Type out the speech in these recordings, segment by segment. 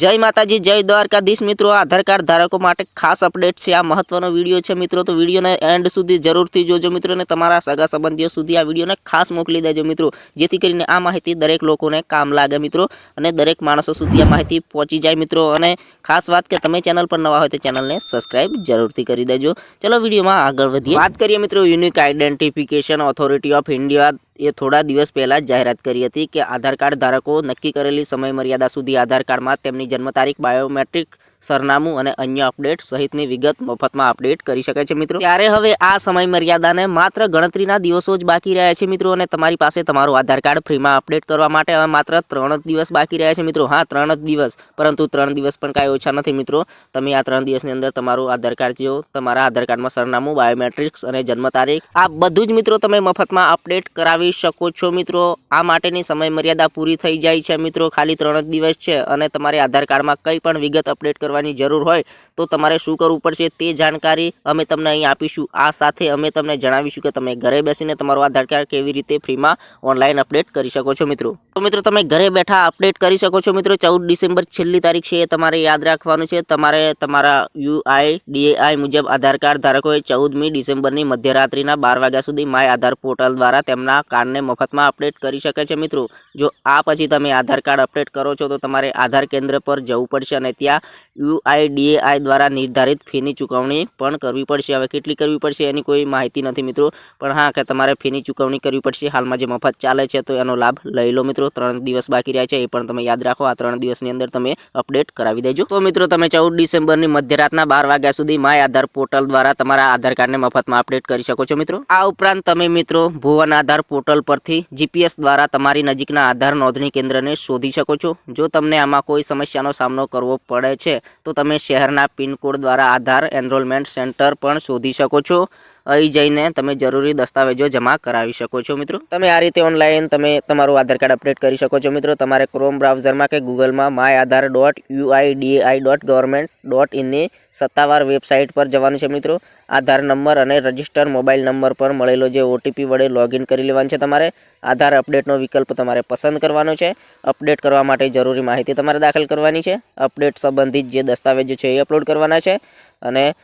જય માતાજી, જય દ્વારકાધીશ મિત્રો. આધાર કાર્ડ ધારકો માટે ખાસ અપડેટ છે. આ મહત્વનો વીડિયો છે મિત્રો. તો વિડીયોને એન્ડ સુધી જરૂરથી જોજો મિત્રો અને તમારા સગા સંબંધીઓ સુધી આ વિડીયોને ખાસ મોકલી દેજો મિત્રો. જેથી કરીને આ માહિતી દરેક લોકોને કામ લાગે મિત્રો અને દરેક માણસો સુધી આ માહિતી પહોંચી જાય મિત્રો. અને ખાસ વાત કે તમે ચેનલ પર નવા હોય તો ચેનલને સબસ્ક્રાઇબ જરૂરથી કરી દેજો. ચલો વિડીયોમાં આગળ વધીએ. વાત કરીએ મિત્રો, unique identification authority of India એ થોડા દિવસ પહેલાં જ જાહેરાત કરી હતી કે આધાર કાર્ડ ધારકો નક્કી કરેલી સમય મર્યાદા સુધી આધાર કાર્ડમાં તેમની જન્મ તારીખ, બાયોમેટ્રિક સરનામું અને અન્ય અપડેટ સહિતની વિગત મફતમાં અપડેટ કરી શકે છે, મિત્રો. ત્યારે હવે આ સમય મર્યાદાને માત્ર ગણતરીના દિવસો જ બાકી રહ્યા છે, મિત્રો, અને તમારી પાસે તમારું આધાર કાર્ડ ફ્રીમાં અપડેટ કરવા માટે હવે માત્ર ત્રણ જ દિવસ બાકી રહ્યા છે, મિત્રો. હા, ત્રણ જ દિવસ, પરંતુ ત્રણ દિવસ પણ કાંઈ ઓછા નથી, મિત્રો. તમે આ ત્રણ દિવસની અંદર તમારું આધાર કાર્ડ જો તમારા આધાર કાર્ડમાં સરનામું, બાયોમેટ્રિક્સ અને જન્મ તારીખ, આ બધું જ, મિત્રો, તમે મફતમાં અપડેટ કરાવી શકો છો, મિત્રો. આ માટેની સમય મર્યાદા પૂરી થઈ જાય છે, મિત્રો. ખાલી ત્રણ જ દિવસ છે અને તમારે આધાર કાર્ડમાં કંઈ પણ વિગત અપડેટ કરવાની જરૂર હોય તો તમારે શું કરવું પડશે તે જાણકારી અમે તમને અહીં આપીશું. આ સાથે અમે તમને જણાવીશું કે તમે ઘરે બેસીને તમારું આધાર કાર્ડ કેવી રીતે ફ્રીમાં ઓનલાઈન અપડેટ કરી શકો છો મિત્રો. તો મિત્રો તમે ઘરે બેઠા અપડેટ કરી શકો છો મિત્રો. ચૌદ ડિસેમ્બર છેલ્લી તારીખ છે એ તમારે યાદ રાખવાનું છે. તમારે તમારા યુઆઈ ડીએઆઈ મુજબ આધાર કાર્ડ ધારકોએ ચૌદમી ડિસેમ્બરની મધ્યરાત્રિના બાર વાગ્યા સુધી માય આધાર પોર્ટલ દ્વારા તેમના કાર્ડને મફતમાં અપડેટ કરી શકે છે મિત્રો. જો આ પછી તમે આધાર કાર્ડ અપડેટ કરો છો તો તમારે આધાર કેન્દ્ર પર જવું પડશે અને ત્યાં યુઆઈડીએઆઈ દ્વારા નિર્ધારિત ફીની ચૂકવણી પણ કરવી પડશે. હવે કેટલી કરવી પડશે એની કોઈ માહિતી નથી મિત્રો. પણ હા, કે તમારે ફીની ચૂકવણી કરવી પડશે. હાલમાં જે મફત ચાલે છે તો એનો લાભ લઈ લો મિત્રો. ત્રણ દિવસ બાકી રહ્યા છે, એ પણ તમે યાદ રાખો, આ ત્રણ દિવસની અંદર તમે અપડેટ કરાવી દેજો. તો મિત્રો, તમે ચૌદ ડિસેમ્બરની મધ્યરાતના બાર વાગ્યા સુધી માય આધાર પોર્ટલ દ્વારા તમારા આધાર કાર્ડને મફતમાં અપડેટ કરી શકો છો મિત્રો. આ ઉપરાંત તમે મિત્રો, ભુવન આધાર પોર્ટલ પરથી જીપીએસ દ્વારા તમારી નજીકના આધાર નોંધણી કેન્દ્રને શોધી શકો છો. જો તમને આમાં કોઈ સમસ્યાનો સામનો કરવો પડે છે, તો તમે શહેરના પિનકોડ દ્વારા આધાર એનરોલમેન્ટ સેન્ટર પણ શોધી શકો છો. અહીં જઈને તમે જરૂરી દસ્તાવેજો જમા કરાવી શકો છો, મિત્રો. તમે આ રીતે ઓનલાઈન તમે તમારું આધાર કાર્ડ અપડેટ કરી શકો છો, મિત્રો. તમારે ક્રોમ બ્રાઉઝરમાં કે ગૂગલમાં my Aadhaar dot UIDAI dot government dot ઇનની સત્તાવાર વેબસાઇટ પર જવાનું છે, મિત્રો. આધાર નંબર અને રજિસ્ટર મોબાઈલ નંબર પર મળેલો જે ઓટીપી વડે લોગિન કરી લેવાનું છે તમારે. આધાર અપડેટનો વિકલ્પ તમારે પસંદ કરવાનો છે. અપડેટ કરવા માટે જરૂરી માહિતી તમારે દાખલ કરવાની છે. અપડેટ સંબંધિત જે દસ્તાવેજો છે એ અપલોડ કરવાના છે. અને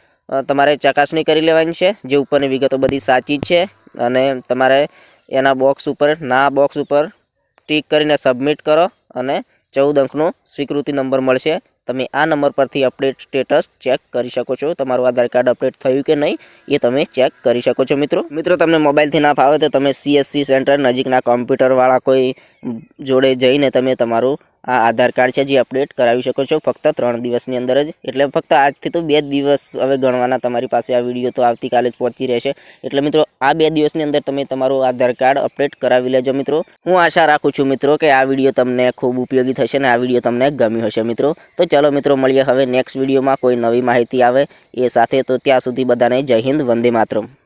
તમારે ચકાસણી કરી લેવાની છે, જે ઉપરની વિગતો બધી સાચી છે. અને તમારે એના બોક્સ ઉપર, ના બોક્સ ઉપર ટીક કરીને સબમિટ કરો અને ચૌદ અંકનો સ્વીકૃતિ નંબર મળશે. તમે આ નંબર પરથી અપડેટ સ્ટેટસ ચેક કરી શકો છો, તમારું આધાર કાર્ડ અપડેટ થયું કે નહીં, એ તમે ચેક કરી શકો છો મિત્રો. મિત્રો, તમને મોબાઈલથી ના ફાવે તો તમે સીએસસી સેન્ટર નજીકના કોમ્પ્યુટરવાળા કોઈ જોડે જઈને તમે તમારું આ આધાર કાર્ડ છે જે અપડેટ કરાવી શકો છો ફક્ત ત્રણ દિવસની અંદર જ. એટલે ફક્ત આજથી તો બે દિવસ હવે ગણવાના તમારી પાસે આ વીડિયો તો આવતીકાલે જ પહોંચી રહેશે. એટલે મિત્રો, આ બે દિવસની અંદર તમે તમારું આધાર કાર્ડ અપડેટ કરાવી લેજો મિત્રો. હું આશા રાખું છું મિત્રો કે આ વીડિયો તમને ખૂબ ઉપયોગી થશે અને આ વીડિયો તમને ગમ્યું હશે મિત્રો. તો ચલો મિત્રો, મળીએ હવે નેક્સ્ટ વિડીયોમાં કોઈ નવી માહિતી આવે એ સાથે. તો ત્યાં સુધી બધાને જય હિન્દ, વંદે માતરમ.